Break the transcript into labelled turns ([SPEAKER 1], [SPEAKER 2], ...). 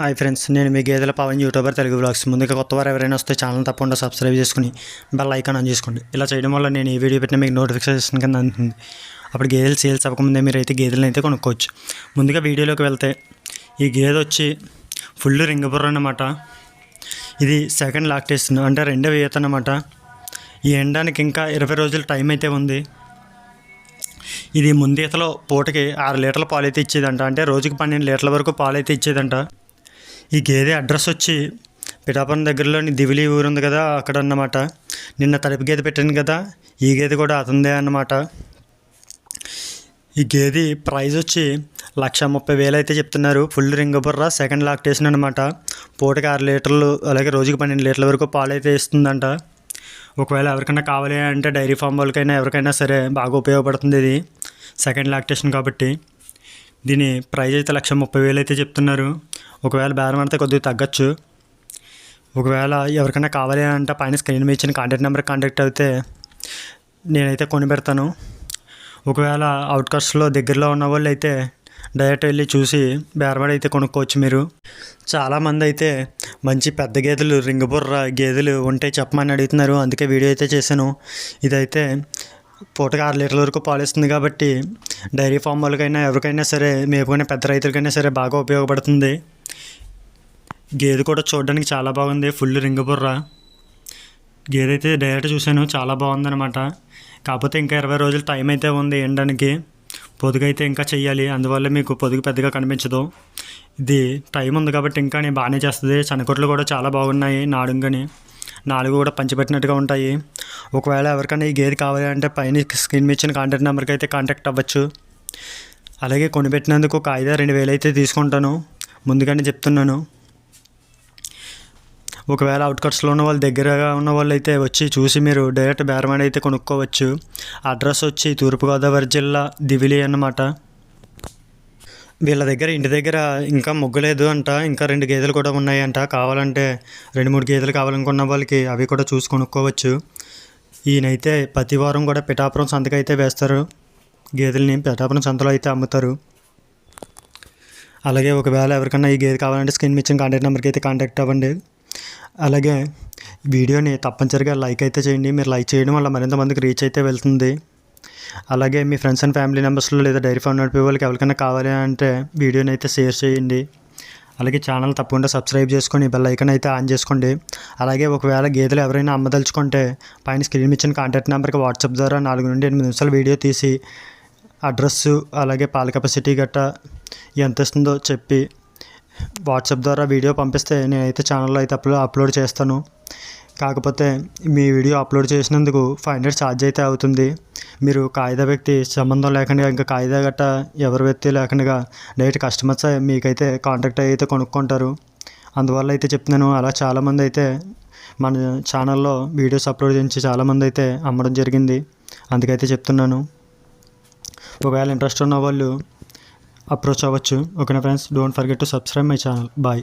[SPEAKER 1] Hi friends నేను మీ గేదెల Pawan YouTuber Telugu blogs ముందుగా కొత్త వారు ఎవరైనా వస్తే ఛానల్ తప్పకుండా సబ్స్క్రైబ్ చేసుకుని బెల్ ఐకాన్ ఆన్ చేసుకోండి. ఇలా చేయడం వల్ల నేను ఈ వీడియో పెట్టిన మీకు నోటిఫికేషన్ కింద అందుతుంది. అప్పుడు గేదెలు సేల్స్ అవ్వకముందే మీరు అయితే గేదెలను అయితే కొనుక్కోవచ్చు. ముందుగా వీడియోలోకి వెళ్తే ఈ గేదె వచ్చి ఫుల్ రింగబుర్ర అన్నమాట. ఇది సెకండ్ లాక్టేషన్ అంటే రెండవ ఈత అన్నమాట. ఈ ఎండానికి ఇంకా ఇరవై రోజుల టైం అయితే ఉంది. ఇది ముందీతలో పూటకి ఆరు లీటర్ల పాలు అయితే ఇచ్చేదంట. అంటే రోజుకి పన్నెండు లీటర్ల వరకు పాలు అయితే ఇచ్చేదంట. ఈ గేదె అడ్రస్ వచ్చి పిఠాపురం దగ్గరలోని దివిలి ఊరు ఉంది కదా అక్కడ అన్నమాట నిన్న తలుపు గేదె పెట్టాను కదా ఈ గేదె కూడా అతందే అన్నమాట. ఈ గేదె ప్రైజ్ వచ్చి లక్ష ముప్పై వేలు అయితే చెప్తున్నారు. ఫుల్ రింగ్ బుర్ర సెకండ్ లాక్టేషన్ అనమాట పూటకి ఆరు లీటర్లు అలాగే రోజుకి పన్నెండు లీటర్ల వరకు పాలు అయితే ఇస్తుందంట. ఒకవేళ ఎవరికైనా కావాలి అంటే డైరీ ఫామ్ వాళ్ళకైనా ఎవరికైనా సరే బాగా ఉపయోగపడుతుంది ఇది. సెకండ్ లాక్టేషన్ కాబట్టి దీని ప్రైజ్ అయితే లక్ష ముప్పై వేలు అయితే చెప్తున్నారు. ఒకవేళ బేరం ఆడితే కొద్దిగా తగ్గచ్చు. ఒకవేళ ఎవరికైనా కావాలి అంటే పైన స్క్రీన్ మీద ఇచ్చిన కాంటాక్ట్ నెంబర్ కాంటాక్ట్ అయితే నేనైతే కొని పెడతాను. ఒకవేళ అవుట్కాస్ట్లో దగ్గరలో ఉన్న వాళ్ళు అయితే డైరెక్ట్ వెళ్ళి చూసి బేరబడి అయితే కొనుక్కోవచ్చు మీరు. చాలామంది అయితే మంచి పెద్ద గేదెలు రింగబుర్ర గేదెలు ఉంటే చెప్పమని అడుగుతున్నారు. అందుకే వీడియో అయితే చేశాను. ఇదైతే పూటకి ఆరు లీటర్ల వరకు పాలిస్తుంది కాబట్టి డైరీ ఫామ్ వాళ్ళకైనా ఎవరికైనా సరే మేపుకునే పెద్ద రైతులకైనా సరే బాగా ఉపయోగపడుతుంది. గేదె కూడా చూడడానికి చాలా బాగుంది. ఫుల్ రింగుబుర్ర గేదె అయితే డైరెక్ట్ చూశాను. చాలా బాగుందన్నమాట. కాకపోతే ఇంకా ఇరవై రోజులు టైం అయితే ఉంది ఎండడానికి పొదుగు అయితే ఇంకా చెయ్యాలి. అందువల్ల మీకు పొదుగు పెద్దగా కనిపించదు. ఇది టైం ఉంది కాబట్టి ఇంకా నేను బాగానే చేస్తుంది. చనకొట్లు కూడా చాలా బాగున్నాయి. నాడుంగని నాలుగు కూడా పంచిపెట్టినట్టుగా ఉంటాయి. ఒకవేళ ఎవరికైనా ఈ గేదె కావాలి అంటే పైన స్క్రీన్ మీద ఇచ్చిన కాంటాక్ట్ నెంబర్కి అయితే కాంటాక్ట్ అవ్వచ్చు. అలాగే కొనిపెట్టినందుకు ఒక ఐదు రెండు వేలు అయితే తీసుకుంటాను. ముందుగానే చెప్తున్నాను. ఒకవేళ అవుట్కట్స్లో ఉన్న వాళ్ళు దగ్గరగా ఉన్న వాళ్ళు అయితే వచ్చి చూసి మీరు డైరెక్ట్ బేరమాడి అయితే కొనుక్కోవచ్చు. అడ్రస్ వచ్చి తూర్పుగోదావరి జిల్లా దివిలి అన్నమాట. వీళ్ళ దగ్గర ఇంటి దగ్గర ఇంకా ముగ్గలేదు అంట ఇంకా రెండు గేదెలు కూడా ఉన్నాయంట. కావాలంటే రెండు మూడు గేదెలు కావాలనుకున్న వాళ్ళకి అవి కూడా చూసి కొనుక్కోవచ్చు. ఈయనైతే ప్రతి వారం కూడా పిఠాపురం సంతకైతే అయితే వేస్తారు. గేదెల్ని పిఠాపురం సంతలో అయితే అమ్ముతారు. అలాగే ఒకవేళ ఎవరికైనా ఈ గేదె కావాలంటే స్క్రీన్ ఇచ్చిన కాంటాక్ట్ నెంబర్కి అయితే కాంటాక్ట్ అవ్వండి. అలాగే వీడియోని తప్పనిసరిగా లైక్ అయితే చేయండి. మీరు లైక్ చేయడం వల్ల మరింత మందికి రీచ్ అయితే వెళ్తుంది. అలాగే మీ ఫ్రెండ్స్ అండ్ ఫ్యామిలీ మెంబర్స్లో లేదా డైరీ ఫామ్ నడిపే వాళ్ళకి ఎవరికైనా కావాలి అంటే వీడియోని అయితే షేర్ చేయండి. అలాగే ఛానల్ తప్పకుండా సబ్స్క్రైబ్ చేసుకొని బెల్ ఐకన్ అయితే ఆన్ చేసుకోండి. అలాగే ఒకవేళ గేదెలు ఎవరైనా అమ్మదలుచుకుంటే పైన స్క్రీన్ ఇచ్చిన కాంటాక్ట్ నెంబర్కి వాట్సాప్ ద్వారా నాలుగు నుండి ఎనిమిది నిమిషాలు వీడియో తీసి అడ్రస్సు అలాగే పాల కెపాసిటీ గట్ట ఎంత ఇస్తుందో చెప్పి వాట్సాప్ ద్వారా వీడియో పంపిస్తే నేనైతే ఛానల్లో అయితే అప్లో అప్లోడ్ చేస్తాను. కాకపోతే మీ వీడియో అప్లోడ్ చేసినందుకు ఫైవ్ హండ్రెడ్ ఛార్జ్ అయితే అవుతుంది. మీరు కాయిదా వ్యక్తి సంబంధం లేకుండా ఇంకా కాయిదా గట్ట ఎవరి వ్యక్తి లేకుండా డైరెక్ట్ కస్టమర్స్ మీకైతే కాంటాక్ట్ అయితే కొనుక్కుంటారు. అందువల్ల అయితే చెప్తున్నాను అలా చాలామంది అయితే మన ఛానల్లో వీడియోస్ అప్లోడ్ చేయించి చాలామంది అయితే అమ్మడం జరిగింది. అందుకైతే చెప్తున్నాను. ఒకవేళ ఇంట్రెస్ట్ ఉన్న వాళ్ళు అప్రోచ్ అవ్వచ్చు. ఓకేనా friends? Don't forget to subscribe my channel. Bye.